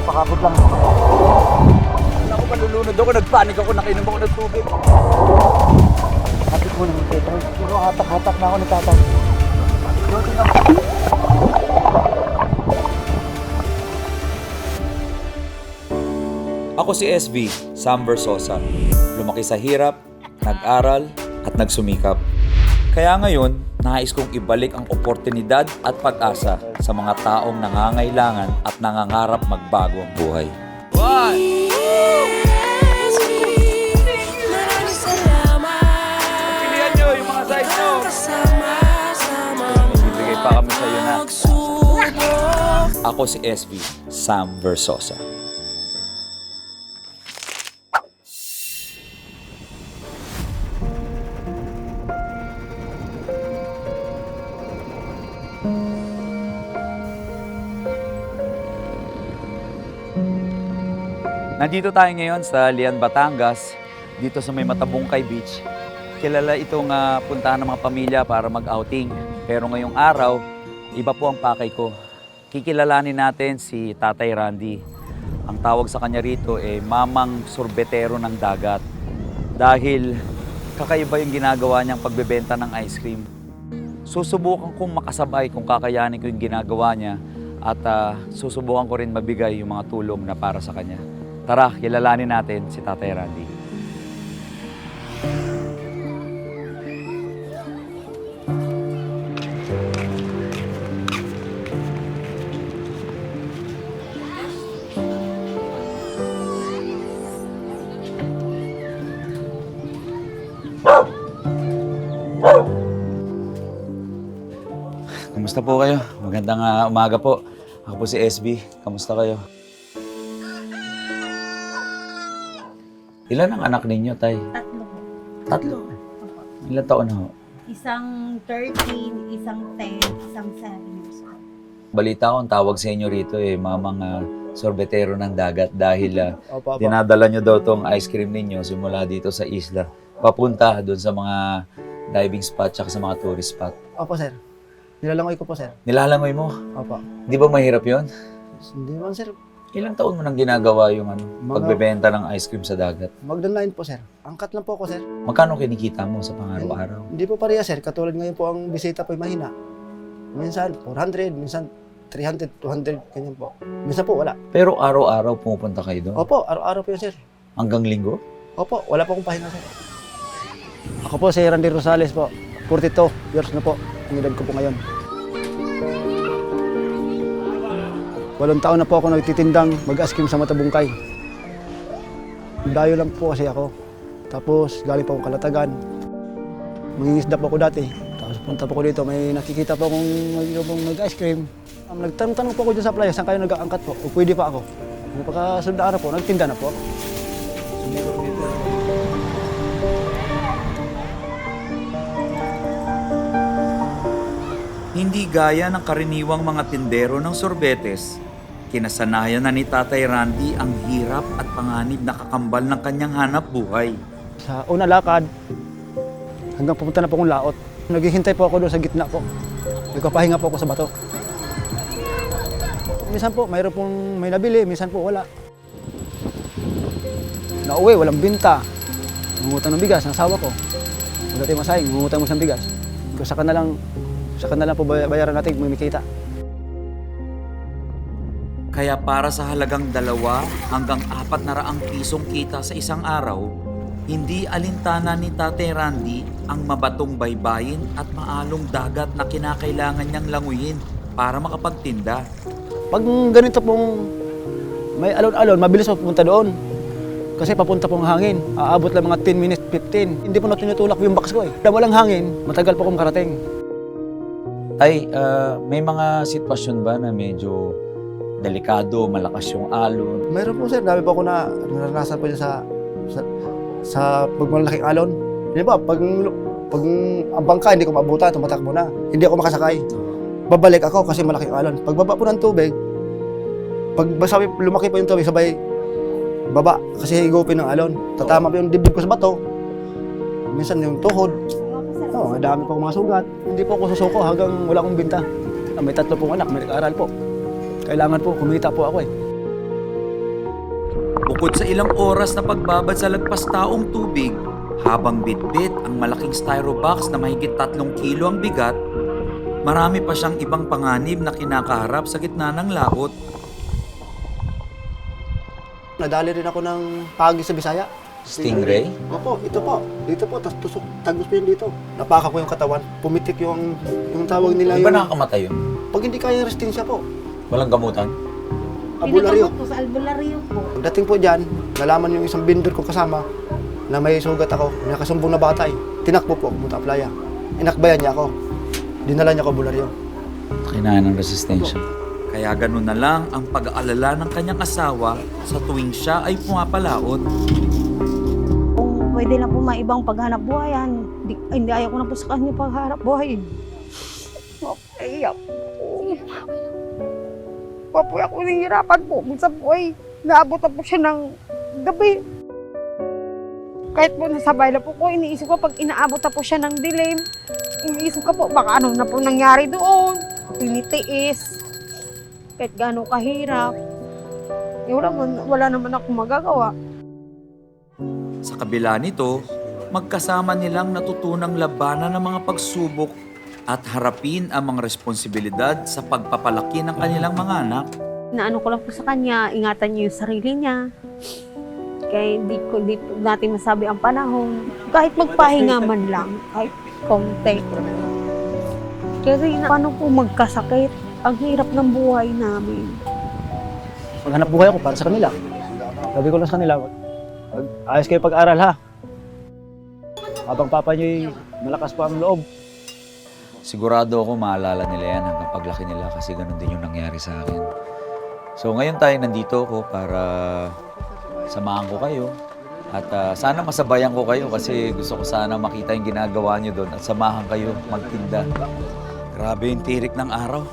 Tay, pakabot lang. Wala ko malulunod ako, nagpanik ako, nakinom ako ng tubig. Kapit mo naman, Tay. Puro hatak-hatak na ako ni tatay. Buti nga. Ako si SB, Sam Versosa. Lumaki sa hirap, nag-aral, at nagsumikap. Kaya ngayon, nais kong ibalik ang oportunidad at pag-asa sa mga taong nangangailangan at nangangarap magbago ang buhay. Na. Ako si SB, Sam Versosa. Nandito tayo ngayon sa Lian, Batangas, dito sa may Matabungkay Beach. Kilala itong ah, puntahan ng mga pamilya para mag-outing. Pero ngayong araw, iba po ang pakay ko. Kikilalanin natin si Tatay Randy. Ang tawag sa kanya rito ay Mamang Sorbetero ng Dagat. Dahil kakaiba yung ginagawa niyang pagbebenta ng ice cream. Susubukan kong makasabay kung kakayanin ko yung ginagawa niya at ah, susubukan ko rin mabigay yung mga tulong na para sa kanya. Tara, kilalanin natin si Tatay Randy. Kamusta po kayo? Magandang ah, umaga po. Ako po si SB. Kamusta kayo? Ilan ang anak ninyo, Tay? Tatlo po. Tatlo. Ilan taon na ho? Isang 13, isang 10, isang 7 years old. Balita ko ang tawag sa inyo rito eh, mamang ah, sorbetero ng dagat dahil ah, Opo, opo. dinadala nyo daw tong ice cream ninyo simula dito sa isla. Papunta doon sa mga diving spot tsaka sa mga tourist spot. Opo, sir. Nilalangoy ko po, sir. Nilalangoy mo. Opo. Di ba mahirap yon? Hindi naman, sir. Ilang taon mo nang ginagawa yung ano, Mga- pagbebenta ng ice cream sa dagat? Magdan-line po, sir. Angkat lang po ako, sir. Magkano kinikita mo sa pang-araw-araw? Hindi po pareha, sir. Katulad ngayon po ang bisita po ay mahina. Minsan, 400. Minsan, 300, 200. Ganyan po. Minsan po, wala. Pero araw-araw pumupunta kayo doon? Opo, araw-araw po yun, sir. Hanggang linggo? Opo, wala po akong pahinga, sir. Ako po si Randy Rosales po. 42 years na po. Ang edad ko po ngayon. Walong taon na po ako nagtitindang mag-askim sa Matabungkay. Dayo lang po kasi ako. Tapos galing po akong kalatagan. Mangingisda po ako dati. Tapos punta po ako dito, may nakikita po akong mag- mag-ice cream. Nagtanong-tanong po ako dyan sa playa, saan kayo nag-aangkat po? O pwede pa ako. Pagkasunod na po, nagtinda na po ako. Hindi gaya ng karaniwang mga tindero ng sorbetes, kinasanayan na ni Tatay Randy ang hirap at panganib na kakambal ng kanyang hanap buhay. Sa una lakad, hanggang pupunta na po akong laot. Naghihintay po ako doon sa gitna po. Nagpapahinga po ako sa bato. Minsan po, mayroon pong may nabili, minsan po wala. Nauwi, walang binta. Ngungutang ng bigas, ng asawa ko. Wala tayong masahing, ngungutang mo siyang bigas. Saka na lang, saka na lang po bay- bayaran natin may kita. Kaya para sa halagang dalawa hanggang apat na raang pisong kita sa isang araw, hindi alintana ni Tate Randy ang mabatong baybayin at maalong dagat na kinakailangan niyang languyin para makapagtinda. Pag ganito pong may alon-alon, mabilis po pupunta doon. Kasi papunta pong hangin. Aabot lang mga 10 minutes, 15. Hindi po na tinutulak yung box ko eh. Dahil walang hangin, matagal po akong karating. Tay, ah, may mga sitwasyon ba na medyo delikado, malakas yung alon? Mayroon po sir, dami po ako na naranasan po dyan sa, sa, sa pagmalaking alon. Di ba, pag, pag ang bangka hindi ko maabutan, tumatakbo na. Hindi ako makasakay. Babalik ako kasi malaking alon. Pagbaba po ng tubig, pag sabi, lumaki po yung tubig, sabay baba kasi higupin ng alon. Tatama po yung dibdib ko sa bato. Minsan yung tuhod. Oo, oh, dami po mga sugat. Hindi po ako susuko hanggang wala akong binta. May tatlo pong anak, may nag-aaral po. Kailangan po, kumita po ako eh. Bukod sa ilang oras na pagbabad sa lagpas taong tubig, habang bitbit ang malaking styrobox na mahigit tatlong kilo ang bigat, marami pa siyang ibang panganib na kinakaharap sa gitna ng laot. Nadali rin ako ng pagi sa Bisaya. Stingray? Opo, ito po. Dito po, tapos tusok, tagos po yun dito. Napaka ko yung katawan. Pumitik yung, yung tawag nila Di ba yung... nakakamatay yun? Pag hindi kaya resistensya po, Walang gamutan? abularyo. Pinagamot po sa albularyo po. Dating po dyan, nalaman yung isang vendor ko kasama na may sugat ako, may nakasumbong na bata eh. Tinakbo po, pumunta playa. Inakbayan niya ako. Dinala niya ako bularyo. Kailangan ng resistensya. Kaya ganun na lang ang pag-aalala ng kanyang asawa sa tuwing siya ay pumapalaot. Kung pwede na po maibang paghanap buhayan, di, ay, hindi ayaw ko na po sa kanya paghanap buhay. Okay, po. Ako nahihirapan po sa buhay. Naabot na po siya ng gabi. Kahit po nasa bahay na po ko, iniisip ko pag inaabot na po siya ng dilim, iniisip ko po baka ano na po nangyari doon. Tinitiis. Kahit gano'ng kahirap. Eh, wala, wala naman ako magagawa. Sa kabila nito, magkasama nilang natutunang labanan ng mga pagsubok at harapin ang mga responsibilidad sa pagpapalaki ng kanilang mga anak. Naano ko lang po sa kanya, ingatan niya yung sarili niya. Kaya hindi ko di natin masabi ang panahon. Kahit magpahinga man lang, kahit konti. Kasi na, paano po magkasakit? Ang hirap ng buhay namin. Maghanap buhay ako para sa kanila. Sabi ko lang sa kanila, "Mag- ayos kayo pag-aral ha. Habang papa niyo malakas pa ang loob. Sigurado ako maalala nila yan hanggang paglaki nila kasi ganun din yung nangyari sa akin. So ngayon tayo nandito ako para samahan ko kayo. At ah, sana masabayan ko kayo kasi gusto ko sana makita yung ginagawa nyo doon at samahan kayo magtinda. Grabe yung tirik ng araw.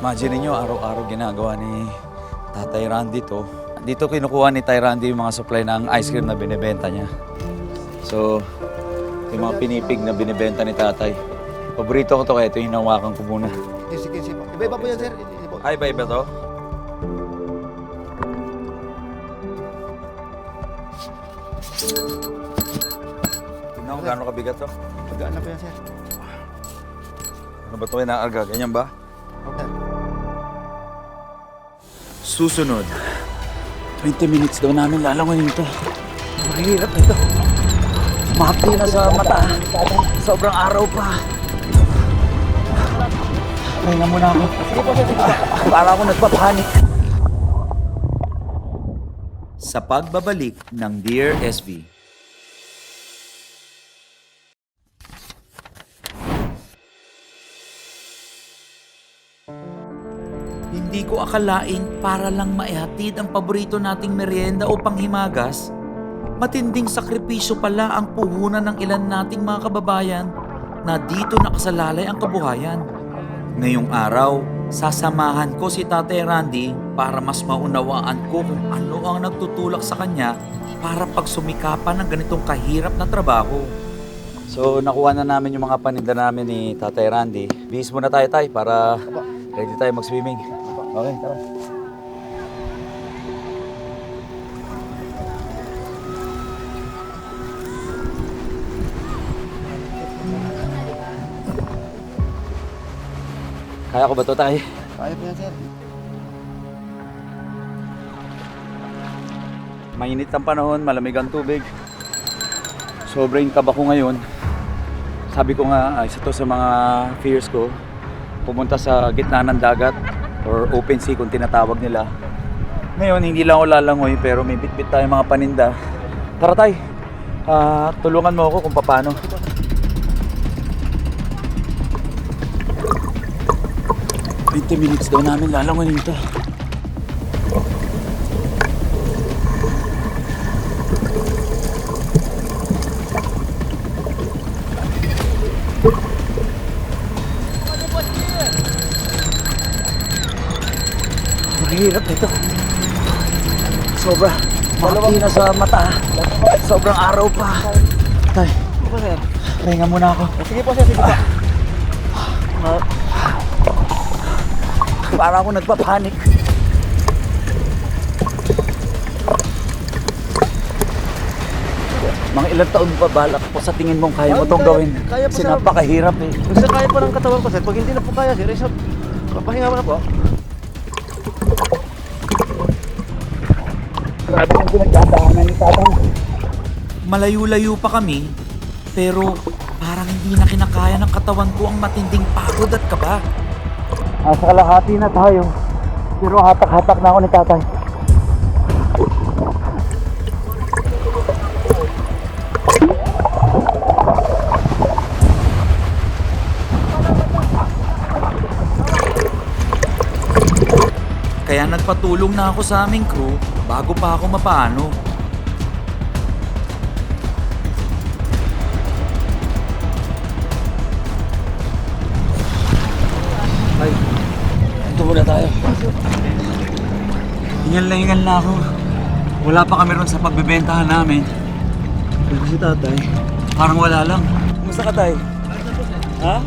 Imagine niyo araw-araw ginagawa ni Tatay Randy to. Dito kinukuha ni Tay Randy yung mga supply ng ice cream na binibenta niya. So, yung mga pinipig na binibenta ni Tatay. Paborito ko to kaya ito yung hinawakan ko muna. Sige, sige po. Iba-iba po yan, sir. Po. Ay, iba-iba to? Tingnan ko gaano kabigat to. Magaan na po yan, sir. Ano ba ito kinakarga? Ganyan ba? Okay. Susunod. 20 minutes daw namin lalangoyin ito. Mahirap ito. Mati na sa mata. Sobrang araw pa. Pahinga muna ako. Sige Para ako nagpapanik. Sa pagbabalik ng Dear SB. Hindi ko akalaing para lang maihatid ang paborito nating merienda o panghimagas, matinding sakripisyo pala ang puhunan ng ilan nating mga kababayan na dito nakasalalay ang kabuhayan. Ngayong araw, sasamahan ko si Tate Randy para mas maunawaan ko kung ano ang nagtutulak sa kanya para pagsumikapan ng ganitong kahirap na trabaho. So, nakuha na namin yung mga paninda namin ni Tatay Randy. Bihis muna tayo tayo para ready tayo mag-swimming. Okay, tara. Kaya ko ba to tayo? Kaya po yan, sir. Mainit ang panahon, malamig ang tubig. Sobrang kaba ko ngayon. Sabi ko nga, ah, isa to sa mga fears ko. Pumunta sa gitna ng dagat or open sea kung tinatawag nila. Ngayon, hindi lang ako lalangoy pero may bitbit tayo mga paninda. Tara tay, Ah, tulungan mo ako kung paano. Twenty minutes daw namin lalangoy ito. Mahirap ito. Sobra. Mati na sa mata. Sobrang araw pa. Tay, pahinga muna ako. Sige po, sir. Sige po. Para ako nagpapanik. Mga ilang taon pa balak po sa tingin mong kaya mo tong gawin? Kaya po sa- eh. Basta kaya pa ng katawan ko, sir. Pag hindi na po kaya, sir, isa, papahinga mo na po. Grabe yung pinagdadaanan ni Tatang. Malayo-layo pa kami, pero parang hindi na kinakaya ng katawan ko ang matinding pagod at kaba. Nasa kalahati na tayo. Pero hatak-hatak na ako ni tatay. Kaya nagpatulong na ako sa aming crew bago pa ako mapaano. Ito muna tayo. Hingal na hingal na ako. Wala pa kami ron sa pagbebentahan namin. Pero si tatay, parang wala lang. Kumusta ka tay? Ha?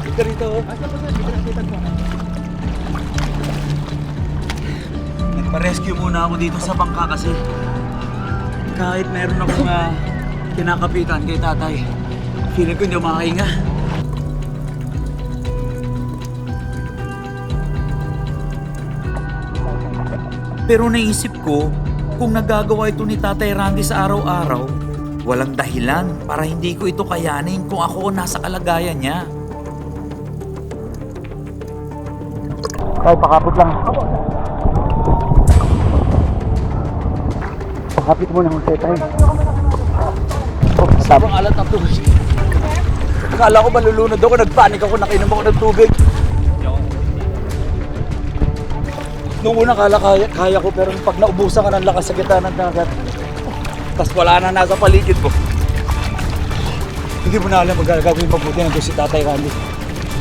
Kapit ka rito oh. Nagpa-rescue muna ako dito sa bangka kasi kahit meron akong uh, kinakapitan kay tatay, feeling ko hindi ako Pero naisip ko, kung nagagawa ito ni Tatay Randy sa araw-araw, walang dahilan para hindi ko ito kayanin kung ako nasa kalagayan niya. Tay, pakapot lang. Pakapit mo na ng tayo. Oh, sabang alat ng tubig. Akala ko malulunod ako, nagpanik ako, nakinom ako ng tubig. Noong una kala kaya, kaya ko, pero pag naubusan ka ng lakas sa gitna ng dagat, tas wala na nasa paligid mo. Hindi mo na alam kung gagawin mabuti ng si Tatay Randy.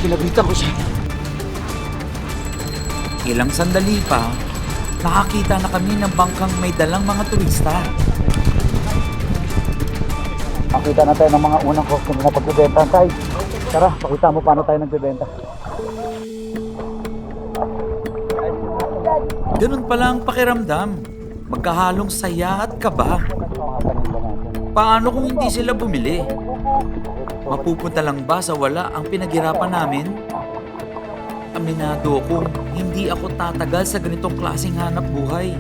Kinabitan ko siya. Ilang sandali pa, nakakita na kami ng bangkang may dalang mga turista. Makita na tayo ng mga unang customer na pagbebenta tayo. Tara, pakita mo paano tayo nagbebenta. Ganun pala ang pakiramdam. Magkahalong saya at kaba. Paano kung hindi sila bumili? Mapupunta lang ba sa wala ang pinaghirapan namin? Aminado akong hindi ako tatagal sa ganitong klaseng hanap buhay.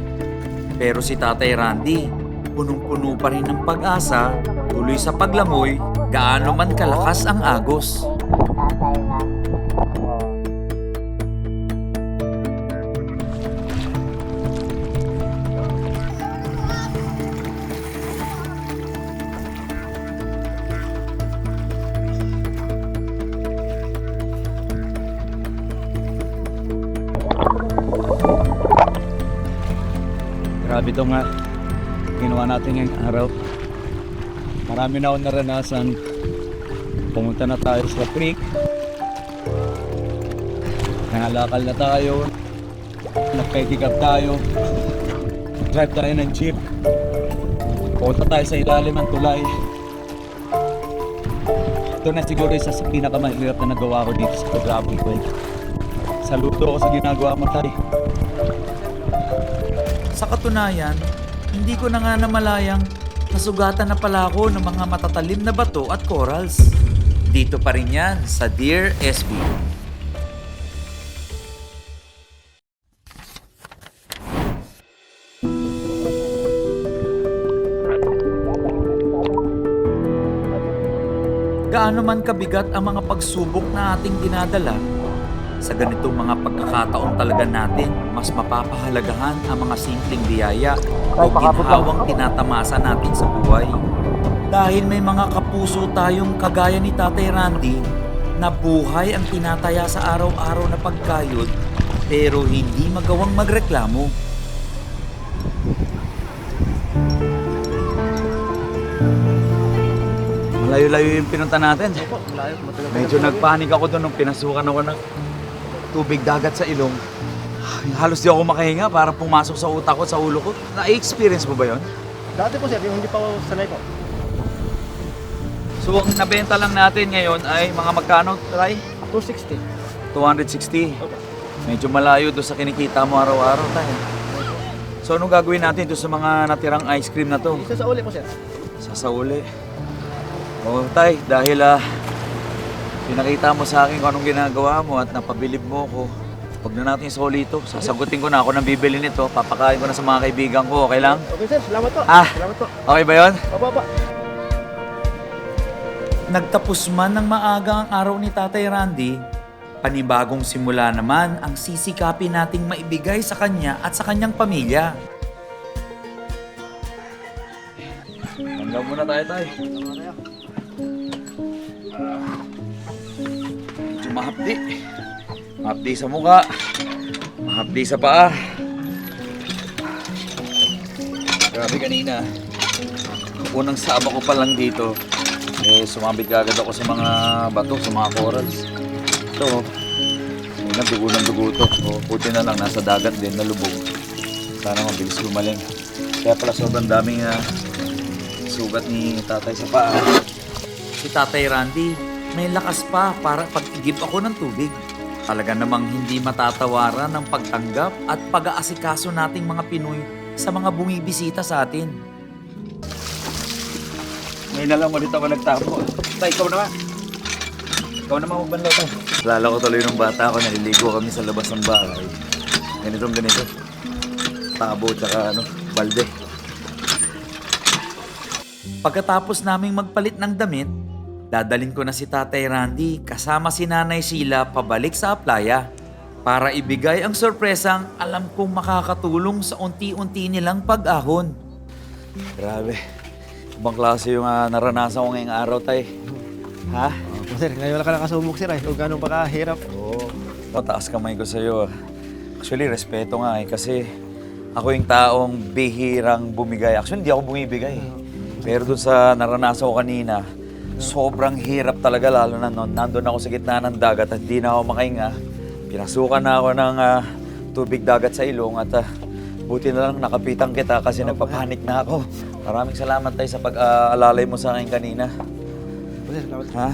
Pero si Tatay Randy, punong-puno pa rin ng pag-asa, tuloy sa paglangoy, gaano man kalakas ang agos. Grabe ito nga. Ginawa natin ngayong araw. Marami na akong naranasan. Pumunta na tayo sa creek. Nangalakal na tayo. Nagpedicab tayo. Drive tayo ng jeep. Punta tayo sa ilalim ng tulay. Ito na siguro isa sa pinakamahirap na nagawa ko dito sa photography ko. Saludo ako sa ginagawa mo tayo. Sa katunayan, hindi ko na nga namalayang nasugatan na pala ako ng mga matatalim na bato at corals. Dito pa rin yan sa Dear SB. Gaano man kabigat ang mga pagsubok na ating dinadala, sa ganitong mga pagkakataon talaga natin, mas mapapahalagahan ang mga simpleng biyaya o ginhawang tinatamasa natin sa buhay. Dahil may mga kapuso tayong kagaya ni Tatay Randy na buhay ang tinataya sa araw-araw na pagkayod pero hindi magawang magreklamo. Malayo-layo yung pinunta natin. Medyo nagpanik ako doon nung pinasukan ako ng tubig dagat sa ilong. Halos di ako makahinga para pumasok sa utak ko, sa ulo ko. Na-experience mo ba yon? Dati po, sir, yung hindi pa ako sanay po. So, ang nabenta lang natin ngayon ay mga magkano, Try? 260. 260. Medyo malayo doon sa kinikita mo araw-araw tayo. So, anong gagawin natin doon sa mga natirang ice cream na to? Isa sa uli po, sir. Sa sa uli. Oo, tay, dahil ah, pinakita mo sa akin kung anong ginagawa mo at napabilib mo ko. Huwag na natin isolito. Sasagutin ko na ako ng bibili nito. Papakain ko na sa mga kaibigan ko. Okay lang? Okay sir, salamat po. Ah. Salamat po. Okay ba yon? Opo, opo. Nagtapos man ng maaga ang araw ni Tatay Randy, panibagong simula naman ang sisikapin nating maibigay sa kanya at sa kanyang pamilya. Hanggang muna tayo, tay. Medyo mahapdi. Mahapdi sa mukha. Mahapdi sa paa. Grabe kanina. Unang saba ko pa lang dito, eh, sumabit agad ako sa mga bato, sa mga corals. Ito, oh. Ayun na, dugo ng dugo to. Oh, puti na lang, nasa dagat din, nalubog. Sana mabilis lumaling. Kaya pala sobrang daming ah, sugat ni tatay sa paa. Si Tatay Randy, may lakas pa para pag-igip ako ng tubig. Talaga namang hindi matatawaran ng pagtanggap at pag-aasikaso nating mga Pinoy sa mga bumibisita sa atin. Ngayon na lang ulit ako nagtapo. Tay, ikaw naman. Ikaw naman magbanlaw tayo. Lala ko tuloy nung bata ako, naliligo kami sa labas ng bahay. Ganitong ganito. Tabo tsaka ano, balde. Pagkatapos naming magpalit ng damit, dadalin ko na si Tatay Randy kasama si Nanay Sheila pabalik sa playa para ibigay ang sorpresang alam kong makakatulong sa unti-unti nilang pag-ahon. Grabe. Ibang klase yung ah, naranasan ko ngayong araw, tay. Ha? Opo sir, ngayon lang ka nakasubok sir ay. Kung gano'ng pa kahirap. Oo. Mataas kamay ko sa'yo. Actually, respeto nga eh. Kasi ako yung taong bihirang bumigay. Actually, hindi ako bumibigay. Pero dun sa naranasan ko kanina, sobrang hirap talaga lalo na noon. Nandun ako sa gitna ng dagat at hindi na ako makahinga. Pinasukan na ako ng ah, tubig dagat sa ilong at ah, buti na lang nakapitan kita kasi nagpapanik na ako. Maraming salamat tayo sa pag-aalalay mo sa akin kanina. Sir, salamat. Ha?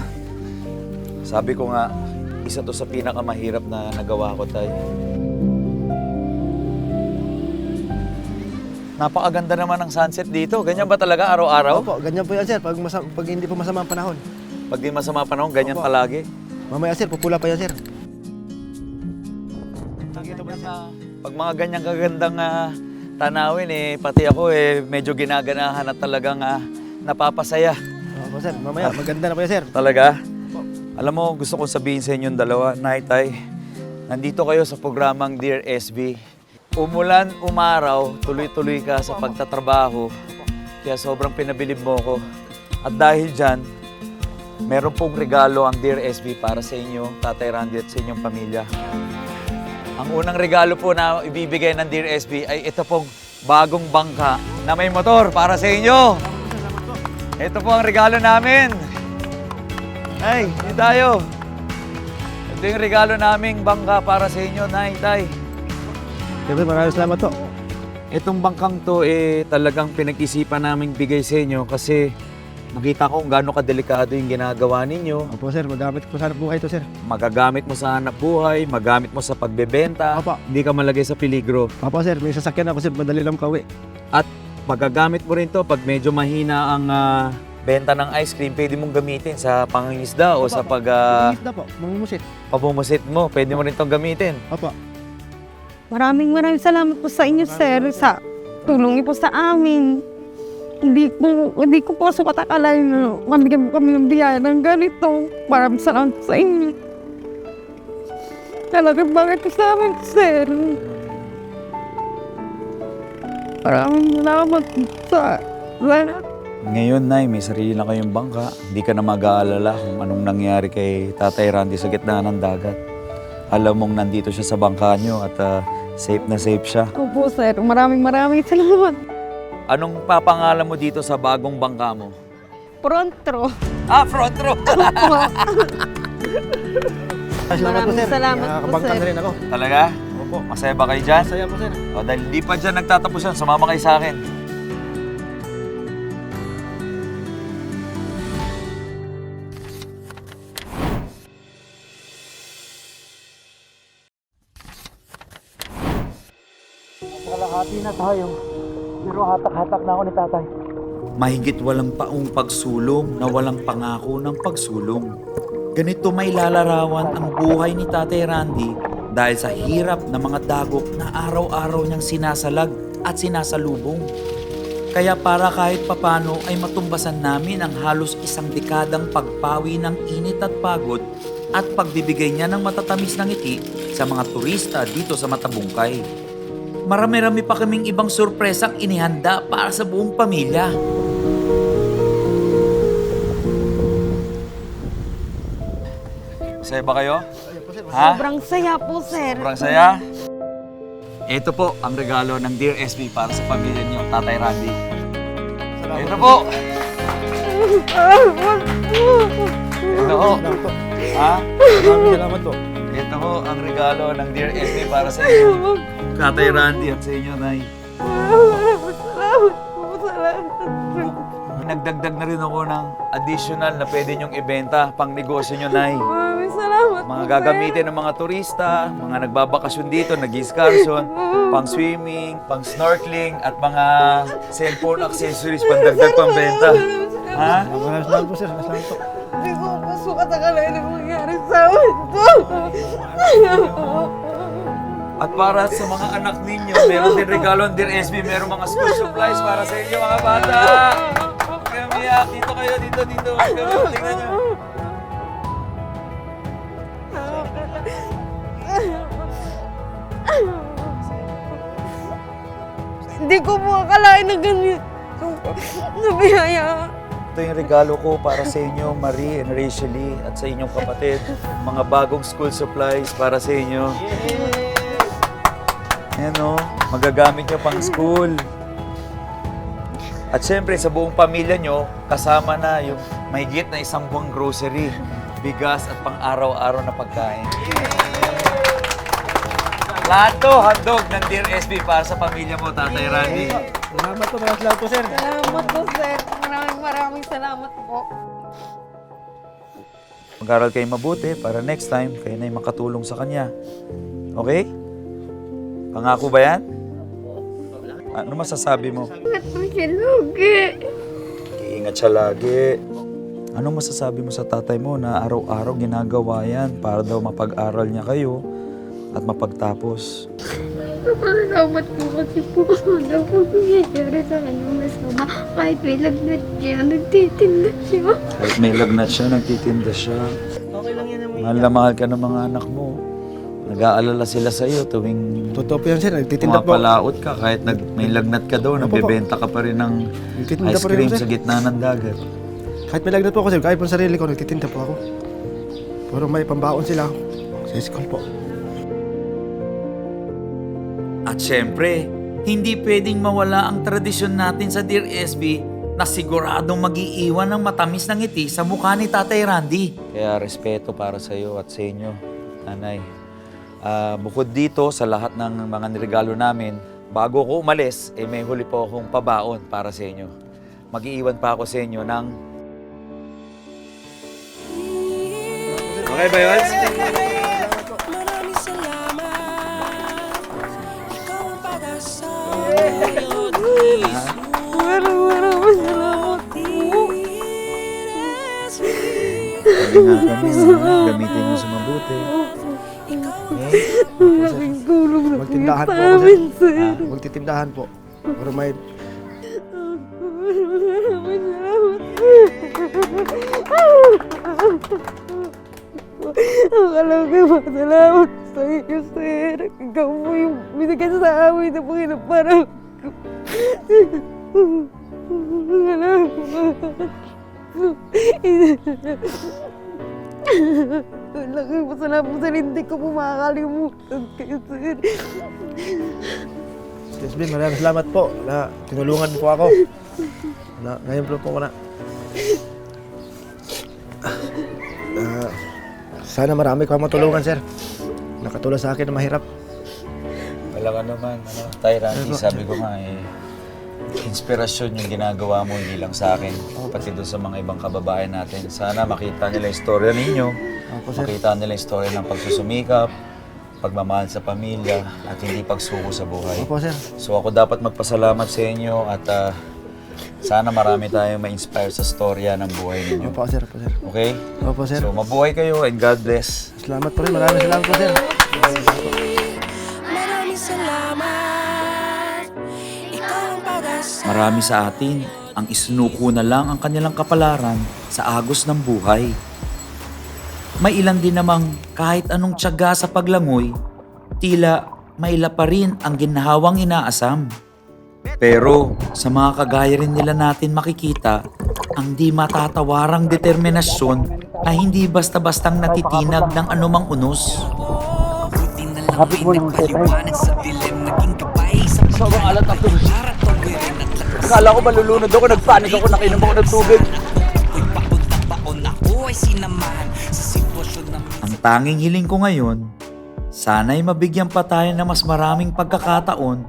Sabi ko nga, isa to sa pinakamahirap na nagawa ko, Tay. Napakaganda naman ng sunset dito. Ganyan ba talaga araw-araw? Opo, ganyan po yan sir. Pag, masa- pag hindi po masama ang panahon. Pag di masama panahon, ganyan Opo. palagi. Mamaya sir, pupula pa yan sir. Pag mga ganyang kagandang ah, tanawin, eh, pati ako eh, medyo ginaganahan at talagang ah, napapasaya. Opo sir, mamaya maganda na po yan sir. Talaga? Alam mo, gusto kong sabihin sa inyong dalawa, Tay, nandito kayo sa programang Dear SB. Umulan, umaraw, tuloy-tuloy ka sa pagtatrabaho. Kaya sobrang pinabilib mo ko. At dahil dyan, meron pong regalo ang Dear SB para sa inyo, Tatay Randy at sa inyong pamilya. Ang unang regalo po na ibibigay ng Dear SB ay ito pong bagong bangka na may motor para sa inyo. Ito po ang regalo namin. Nay, hindi tayo. Ito yung regalo naming bangka para sa inyo, Nay, Tay. Siyempre, maraming salamat po. Itong bangkang to, eh, talagang pinag-isipan naming bigay sa inyo kasi nakita ko kung gaano kadelikado yung ginagawa ninyo. Opo sir, magamit ko sana buhay ito sir. Magagamit mo sa hanap buhay, magamit mo sa pagbebenta, Opo. hindi ka malagay sa peligro. Opo sir, may sasakyan ako sir, madali lang kauwi. At magagamit mo rin to pag medyo mahina ang ah, benta ng ice cream, pwede mong gamitin sa pangingisda o sa pag uh, Mangis na po, mangumusit. pabumusit mo. Pwede mo rin itong gamitin. Opo. Maraming maraming salamat po sa inyo, sir, sa tulong niyo po sa amin. Hindi ko, hindi ko po sukat akalain na mabigyan mo kami ng biyaya ng ganito. Maraming salamat po sa inyo. Talagang bakit po sa amin, sir. Maraming salamat po sa lahat. Ngayon, Nay, may sarili na kayong bangka. Hindi ka na mag-aalala kung anong nangyari kay Tatay Randy sa gitna ng dagat. Alam mong nandito siya sa bangka nyo at ah, safe na safe siya. Opo, sir. Maraming maraming salamat. Anong papangalan mo dito sa bagong bangka mo? Pronto. Ah, front row! Salamat po Maraming sir. salamat po, Nakakabangka sir. na rin ako. Talaga? Opo. Masaya ba kayo dyan? Masaya po sir. O, dahil di pa dyan nagtatapos yan, sumama kayo sa akin. Na tayo. Pero hatak-hatak na ako ni tatay. Mahigit walang paong pagsulong na walang pangako ng pagsulong. Ganito may lalarawan ang buhay ni Tatay Randy dahil sa hirap ng mga dagok na araw-araw niyang sinasalag at sinasalubong. Kaya para kahit papano ay matumbasan namin ang halos isang dekadang pagpawi ng init at pagod at pagbibigay niya ng matatamis na ngiti sa mga turista dito sa Matabungkay. Marami-rami pa kaming ibang sorpresang inihanda para sa buong pamilya. Masaya ba kayo? Ha? Sobrang saya po, sir. Sobrang saya. Ito po ang regalo ng Dear SB para sa pamilya niyo, Tatay Randy. Ito po. Ito po. Ha? Salamat po. Ito po ang regalo ng Dear SB para sa inyo. Tatay Randy at sa inyo, Nay. Salamat po, salamat. Nagdagdag na rin ako ng additional na pwede nyong ibenta pang negosyo nyo, Nay. Maraming salamat Mga po, gagamitin ng mga turista, mga nagbabakasyon dito, nag-excursion, pang swimming, pang snorkeling, at mga cellphone accessories pandagdag pang benta. Ha? Maraming salamat po, sir. Maraming salamat po. Hindi ko po sukat akalain ang mangyari sa amin to. At para sa mga anak ninyo, meron din regalo ng Dear SB, meron mga school supplies para sa inyo mga bata. Huwag kayong. Dito kayo, dito, dito. Huwag tingnan nyo. Hindi ko po akalain na ganito. Nabiyaya. Ito yung regalo ko para sa inyo, Marie and Rachely, at sa inyong kapatid. Mga bagong school supplies para sa inyo. Ayan o, magagamit nyo pang school. At syempre, sa buong pamilya nyo, kasama na yung mahigit na isang buwang grocery, bigas at pang araw-araw na pagkain. Lahat to, handog ng Dear SB para sa pamilya mo, Tatay Randy. Salamat po, maraming salamat po, sir. Salamat po, sir. Maraming maraming salamat po. Mag-aral kayo mabuti para next time kayo na yung makatulong sa kanya. Okay? Pangako ba yan? Ano masasabi mo? Po siya lugi? Iingat siya lagi. Ano masasabi mo sa tatay mo na araw-araw ginagawa yan para daw mapag-aral niya kayo at mapagtapos? Salamat po kasi po ano po nangyayari sa kanyang masama. Kahit may lagnat siya, nagtitinda siya. Kahit may lagnat siya, nagtitinda siya. Mahal na mahal ka ng mga anak mo. Nag-aalala sila sa iyo tuwing Totoo po yan, sir. Nagtitinda po. pumapalaot ka. Kahit nag, may lagnat ka daw, nagbebenta ka pa rin ng Nagtitinda ice pa rin cream ako, sa gitna ng dagat. Kahit may lagnat po ako, sir. Kahit po sa sarili ko, nagtitinda po ako. Pero may pambaon sila sa school po. At syempre, hindi pwedeng mawala ang tradisyon natin sa Dear SB na siguradong magiiwan ng matamis na ngiti sa mukha ni Tatay Randy. Kaya respeto para sa iyo at sa inyo, nanay. Ah, bukod dito sa lahat ng mga niregalo namin, bago ko umalis, eh may huli po akong pabaon para sa inyo. Mag-iiwan pa ako sa inyo ng... Okay ba yun? Maraming salamat Ikaw ang pag-asa ngayon Maraming Sabi nga kami, gamitin mo sa mabuti. Okay? Malaking tulong na po yun Magtindahan sa po ako, amin, sir. sir. Ah, magtitindahan po. Pero may Maraming salamat. Ang alam ko, masalamat sa iyo, sir. Ikaw po yung binigay sa amin na Panginoon para ko. Salamat. Ang laki mo salamat sa hindi ko po makakalimutan kayo, sir. Yes, Ben, maraming salamat po na tinulungan po ako. Na, ngayon po po ko na. Ah, sana marami ko matulungan, sir. Nakatulong sa akin na mahirap. Wala ka naman, ano, Tay Randy, sabi ko nga eh, inspirasyon yung ginagawa mo hindi lang sa akin, pati doon sa mga ibang kababayan natin. Sana makita nila yung storya ninyo, Opo, sir. makita nila yung storya ng pagsusumikap, pagmamahal sa pamilya, at hindi pagsuko sa buhay. Opo, sir. So ako dapat magpasalamat sa inyo at ah, Sana marami tayong ma-inspire sa storya ng buhay ninyo. Opo, sir. Opo, sir. Okay? Opo, sir. So, mabuhay kayo and God bless. Salamat po rin. Maraming salamat po, sir. Marami sa atin ang isinuko na lang ang kanilang kapalaran sa agos ng buhay. May ilan din namang kahit anong tiyaga sa paglangoy, tila maila pa rin ang ginhawang inaasam. Pero sa mga kagaya rin nila natin makikita ang di matatawarang determinasyon na hindi basta-bastang natitinag ng anumang unos. Kapit mo tayo. Sobrang alat ng tubig. Akala ko malulunod ako, nagpanik ako, nakinom ako ng tubig. Ang tanging hiling ko ngayon, sana'y mabigyan pa tayo ng mas maraming pagkakataon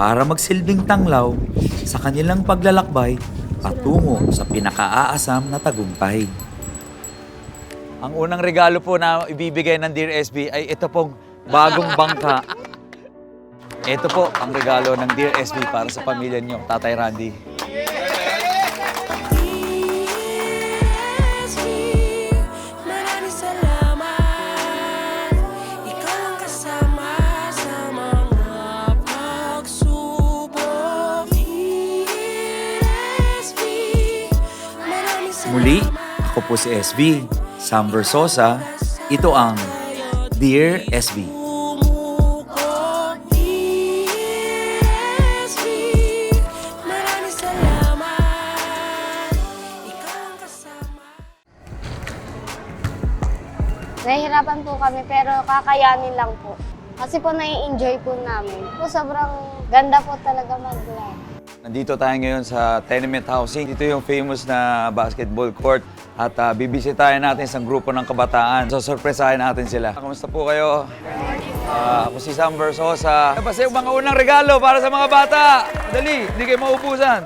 para magsilbing tanglaw sa kanilang paglalakbay patungo sa pinakaaasam na tagumpay. Ang unang regalo po na ibibigay ng Dear SB ay ito pong bagong bangka. Ito po ang regalo ng Dear SB para sa pamilya niyo, Tatay Randy. Muli, ako po si SB, Sam Versosa. Ito ang Dear SB. Nahihirapan po kami pero kakayanin lang po. Kasi po nai-enjoy po namin. Po sobrang ganda po talaga mag-live. Nandito tayo ngayon sa tenement housing. Dito yung famous na basketball court. At uh, bibisitahin natin isang grupo ng kabataan. So, surpresahin natin sila. Kamusta po kayo? Ah, ako si Sam Versosa. Basta yung mga unang regalo para sa mga bata. Dali, hindi kayo maubusan.